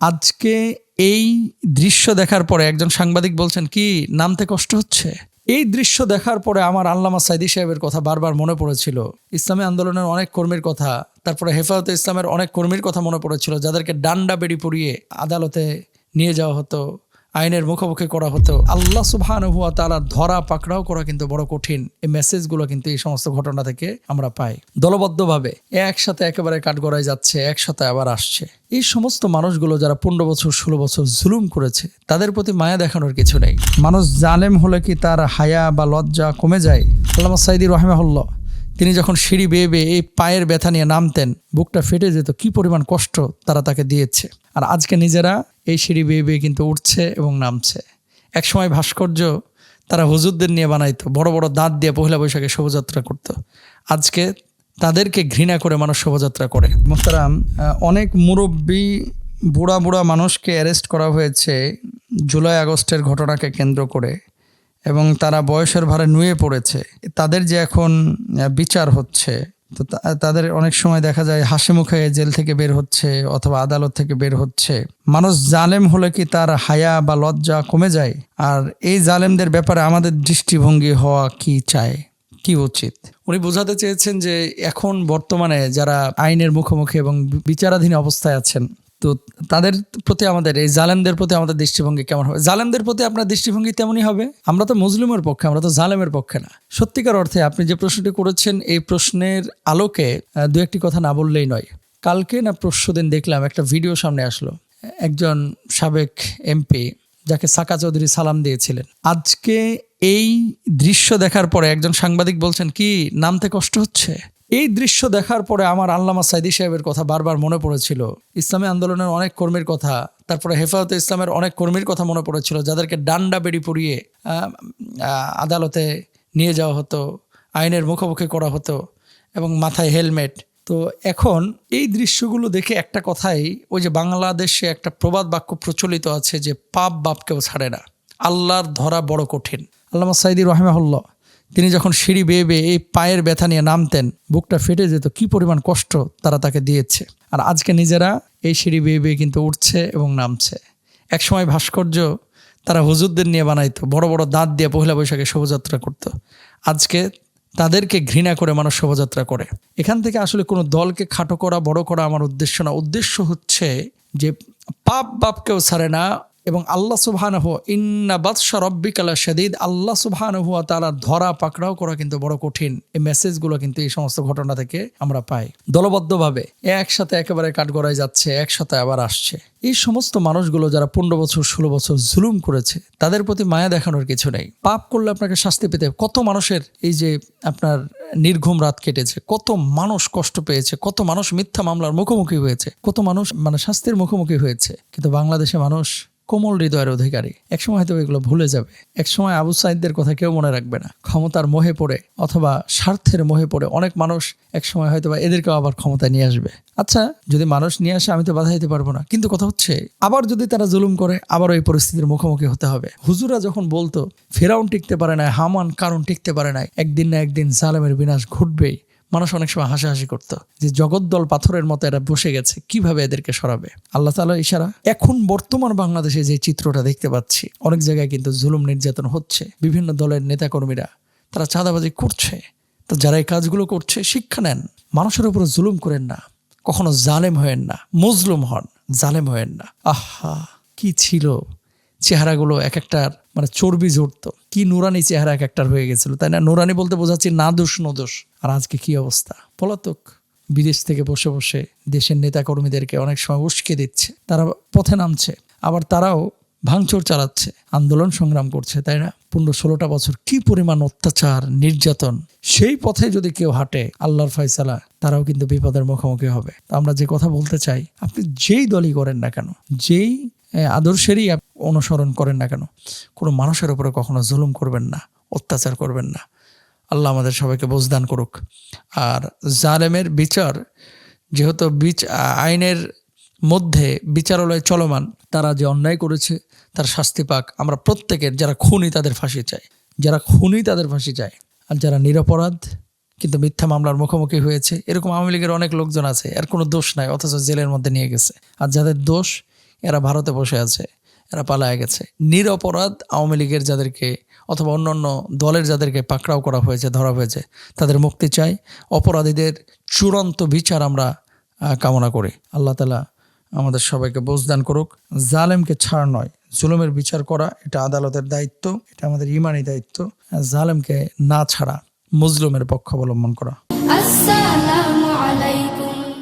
আজকে এই দৃশ্য দেখার পরে একজন সাংবাদিক বলছেন, কি, নামতে কষ্ট হচ্ছে? এই দৃশ্য দেখার পরে আমার আল্লামা সাইদি সাহেবের কথা বারবার মনে পড়েছিল। ইসলামী আন্দোলনের অনেক কর্মীর কথা, তারপরে হেফাজতে ইসলামের অনেক কর্মীর কথা মনে পড়েছিল, যাদেরকে ডান্ডা বেড়ি পরিয়ে আদালতে নিয়ে যাওয়া হতো। আইনের মুখোমুখি করা হতো আল্লাহ সুবহান হুয়া তালা ধরা পাকড়াও করা কিন্তু বড় কঠিন। এই মেসেজগুলো কিন্তু এই সমস্ত ঘটনা থেকে আমরা পাই। দলবদ্ধভাবে একসাথে একেবারে কাঠগড়ায় যাচ্ছে, একসাথে আবার আসছে। এই সমস্ত মানুষগুলো যারা পনেরো বছর, ষোলো বছর জুলুম করেছে, তাদের প্রতি মায়া দেখানোর কিছু নেই। মানুষ জালেম হলে কি তার হায়া বা লজ্জা কমে যায়? আল্লামা সাইদি রহমাহুল্লাহ তিনি যখন সিঁড়ি বেয়ে বেয়ে এই পায়ের ব্যথা নিয়ে নামতেন, বুকটা ফেটে যেত, কি পরিমাণ কষ্ট তারা তাকে দিয়েছে। আর আজকে নিজেরা এই সিঁড়ি বেয়ে বেয়ে কিন্তু উঠছে এবং নামছে। একসময় ভাস্কর্য তারা হুজুরদের নিয়ে বানাইতো, বড় বড় দাঁত দিয়ে পহিলা বৈশাখে শোভাযাত্রা করতো। আজকে তাদেরকে ঘৃণা করে মানুষ শোভাযাত্রা করে। মোস্তারাম অনেক মুরব্বী, বুড়া বুড়া মানুষকে অ্যারেস্ট করা হয়েছে জুলাই আগস্টের ঘটনাকে কেন্দ্র করে। এবং তারা বয়সের ভারে নুয়ে পড়েছে। তাদের যে এখন বিচার হচ্ছে, তো তাদের অনেক সময় দেখা যায় হাসি মুখে জেল থেকে বের হচ্ছে অথবা আদালত থেকে বের হচ্ছে। মানুষ জালেম হলে কি তার হায়া বা লজ্জা কমে যায়? আর এই জালেমদের ব্যাপারে আমাদের দৃষ্টিভঙ্গি হওয়া কি চায় কি উচিত? উনি বোঝাতে চেয়েছেন যে এখন বর্তমানে যারা আইনের মুখোমুখি এবং বিচারাধীন অবস্থায় আছেন তো তাদের প্রতি আমাদের, এই জালেমদের প্রতি আমাদের দৃষ্টিভঙ্গি কেমন হবে? জালেমদের প্রতি আপনার দৃষ্টিভঙ্গি তেমনই হবে? আমরা তো মুসলিমের পক্ষে, আমরা তো জালেমের পক্ষে না। সত্যিকার অর্থে আপনি যে প্রশ্নটি করেছেন, এই প্রশ্নের আলোকে দু একটি কথা না বললেই নয়। কালকে না পরশু দিন দেখলাম একটা ভিডিও সামনে আসলো। একজন সাবেক এমপি যাকে সাকা চৌধুরী সালাম দিয়েছিলেন। আজকে এই দৃশ্য দেখার পরে একজন সাংবাদিক বলছেন, কি, নামতে কষ্ট হচ্ছে? এই দৃশ্য দেখার পরে আমার আল্লামা সাইদি সাহেবের কথা বারবার মনে পড়েছিল। ইসলামী আন্দোলনের অনেক কর্মীর কথা তারপরে হেফাজতে ইসলামের অনেক কর্মীর কথা মনে পড়েছিল যাদেরকে ডান্ডা বেড়ি আহ, আদালতে নিয়ে যাওয়া হতো আইনের মুখোমুখি করা হতো এবং মাথায় হেলমেট। তো এখন এই দৃশ্যগুলো দেখে একটা কথাই ওই যে বাংলাদেশে একটা প্রবাদ বাক্য প্রচলিত আছে যে পাপ বাপকেও ছাড়ে না আল্লাহর ধরা বড় কঠিন। আল্লামা সাইদি রহমাহুল্লাহ তিনি যখন সিঁড়ি বেয়ে বেয়ে এই পায়ের ব্যথা নিয়ে নামতেন, বুকটা ফেটে যেত, কি পরিমাণ কষ্ট তারা তাকে দিয়েছে। আর আজকে নিজেরা এই সিঁড়ি বেয়ে বেয়ে কিন্তু উঠছে এবং নামছে। একসময় ভাস্কর্য তারা হুজুরদের নিয়ে বানাইতো, বড় বড় দাঁত দিয়ে পহিলা বৈশাখে শোভাযাত্রা করতো। আজকে তাদেরকে ঘৃণা করে মানুষ শোভাযাত্রা করে। এখান থেকে আসলে কোনো দলকে খাটো করা, বড় করা আমার উদ্দেশ্য না। উদ্দেশ্য হচ্ছে যে পাপ বাপকেও ছাড়ে না এবং আল্লাহ সুবহান ইন্না বাদশা রব্বিকালা শাদিদ। আল্লাহ সুবহান হুয়া তারা ধরা পাকড়াও করা কিন্তু বড় কঠিন। এই মেসেজগুলো কিন্তু এই সমস্ত ঘটনা থেকে আমরা পাই। দলবদ্ধভাবে একসাথে একেবারে কাঠগড়ায় যাচ্ছে, একসাথে আবার আসছে। এই সমস্ত মানুষগুলো যারা পনেরো বছর, ষোলো বছর জুলুম করেছে, তাদের প্রতি মায়া দেখানোর কিছু নেই। পাপ করলে আপনাকে শাস্তি পেতে কত মানুষের এই যে আপনার নির্ঘুম রাত কেটেছে, কত মানুষ কষ্ট পেয়েছে, কত মানুষ মিথ্যা মামলার মুখোমুখি হয়েছে, কত মানুষ মানে শাস্তির মুখোমুখি হয়েছে। কিন্তু বাংলাদেশে মানুষ কোমল হৃদয়ের অধিকারী। একসময় হয়তো এগুলো ভুলে যাবে। একসময় আবু সাইদদের কথা কেউ মনে রাখবে না। ক্ষমতার মোহে পড়ে অথবা স্বার্থের মোহে পড়ে অনেক মানুষ একসময় হয়তো বা এদেরকেও আবার ক্ষমতায় নিয়ে আসবে। আচ্ছা যদি মানুষ নিয়ে আসে, আমি তো বাধা দিতে পারব না। কিন্তু কথা হচ্ছে, আবার যদি তারা জুলুম করে, আবার ওই পরিস্থিতির মুখোমুখি হতে হবে। হুজুরা যখন বলতো, ফেরাউন টিকতে পারে না হামান কারণ টিকতে পারে না একদিন না একদিন জালেমের বিনাশ ঘটবেই। মানুষ অনেক সময় হাসাহাসি করতো যে জগদ্দল পাথরের মতো এরা বসে গেছে, কীভাবে এদেরকে সরাবে? আল্লাহ তালা ইশারা, এখন বর্তমান বাংলাদেশে যে চিত্রটা দেখতে পাচ্ছি, অনেক জায়গায় কিন্তু জুলুম নির্যাতন হচ্ছে। বিভিন্ন দলের নেতাকর্মীরা, তারা চাঁদাবাজি করছে। তো যারা এই কাজগুলো করছে, শিক্ষা নেন। মানুষের উপর জুলুম করেন না। কখনো জালেম হয়েন না। মজলুম হন, জালেম হয়েন না। আহা, কি ছিল? চেহারাগুলো এক একটার মানে চর্বি জড়তো কি নুরানি চেহারা এক একটার হয়ে গেছিল, তাই না? নুরানি বলতে বোঝাচ্ছি না দোষ নদোষ আর আজকে কি অবস্থা? পলাতক বিদেশ থেকে বসে বসে দেশের নেতাকর্মীদেরকে অনেক সময় উস্কে দিচ্ছে। তারা পথে নামছে, আবার তারাও ভাঙচুর চালাচ্ছে, আন্দোলন সংগ্রাম করছে, তাই না? পনেরো ষোলোটা বছর কি পরিমাণ অত্যাচার, নির্যাতন, সেই পথে যদি কেউ হাঁটে, আল্লাহর ফয়সালা, তারাও কিন্তু বিপদের মুখোমুখি হবে। আমরা যে কথা বলতে চাই, আপনি যেই দলই করেন না কেন, যেই আদর্শেরই অনুসরণ করেন না কেন? কোনো মানুষের উপরে কখনো জুলুম করবেন না, অত্যাচার করবেন না। আল্লাহ আমাদের সবাইকে বোঝদান করুক। আর জালেমের বিচার, যেহেতু বিচ, আইনের মধ্যে বিচারালয় চলমান, তারা যে অন্যায় করেছে, তার শাস্তি পাক। আমরা প্রত্যেকের, যারা খুনি, তাদের ফাঁসি চাই। যারা খুনি, তাদের ফাঁসি চায় আর যারা নিরপরাধ, কিন্তু মিথ্যা মামলার মুখোমুখি হয়েছে, এরকম আওয়ামী লীগের অনেক লোকজন আছে, এর কোনো দোষ নাই, অথচ জেলের মধ্যে নিয়ে গেছে। আর যাদের দোষ, এরা ভারতে বসে আছে। এরা পালায় গেছে। নিরপরাধ আওয়ামী লীগের যাদেরকে অথবা অন্যান্য দলের যাদেরকে পাকড়াও করা হয়েছে, ধরা হয়েছে, তাদের মুক্তি চাই। অপরাধীদের চূড়ান্ত বিচার আমরা কামনা করি। আল্লাহ তালা আমাদের সবাইকে বোঝদান করুক। জালেমকে ছাড় নয়, জুলুমের বিচার করা, এটা আদালতের দায়িত্ব, এটা আমাদের ইমানি দায়িত্ব। জালেমকে না ছাড়া মুজলুমের পক্ষ অবলম্বন করা।